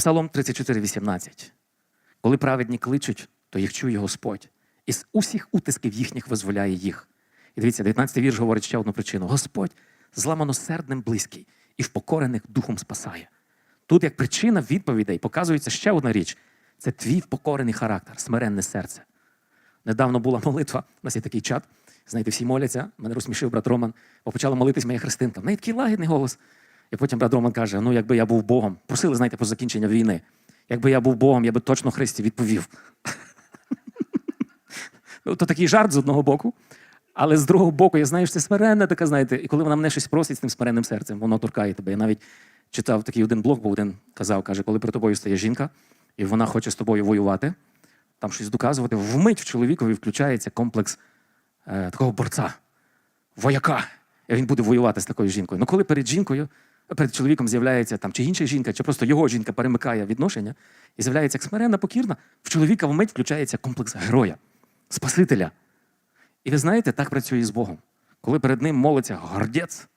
Псалом 34, 18. Коли праведні кличуть, то їх чує Господь. І з усіх утисків їхніх визволяє їх. І дивіться, 19 вірш говорить ще одну причину: Господь зламаносердним близький і впокорених духом спасає. Тут, як причина відповідей, показується ще одна річ: це твій впокорений характер, смиренне серце. Недавно була молитва, у нас є такий чат. Знаєте, всі моляться. Мене розсмішив брат Роман, бо почала молитись моя христинка. В неї такий лагідний голос. І потім брат Роман каже: ну, якби я був Богом, просили, знаєте, по закінчення війни. Якби я був Богом, я би точно Христі відповів. ну, то такий жарт з одного боку. Але з другого боку, я знаю, що це смиренна така, знаєте, і коли вона мене щось просить з тим смиренним серцем, воно торкає тебе. Я навіть читав такий один блог, бо один казав, каже, коли при тобою стає жінка, і вона хоче з тобою воювати, там щось доказувати, вмить в чоловікові включається комплекс е, такого борця, вояка. І він буде воювати з такою жінкою. Ну коли перед жінкою, перед чоловіком з'являється там чи інша жінка, чи просто його жінка перемикає відношення, і з'являється як смиренна, покірна, в чоловіка вмить включається комплекс героя, спасителя. І ви знаєте, так працює і з Богом. Коли перед ним молиться гордець,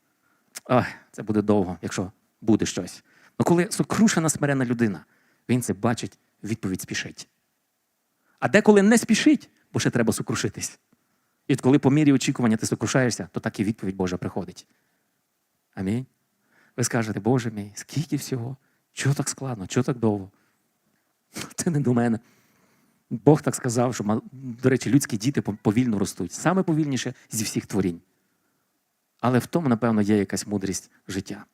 це буде довго, якщо буде щось. Ну коли сокрушена смирена людина, він це бачить, відповідь спішить. А деколи не спішить, бо ще треба сокрушитись. І от коли по мірі очікування ти сокрушаєшся, то так і відповідь Божа приходить. Амінь. Ви скажете, Боже мій, скільки всього? Чого так складно? Чого так довго? Це не до мене. Бог так сказав, що, до речі, людські діти повільно ростуть. Саме повільніше зі всіх творінь. Але в тому, напевно, є якась мудрість життя.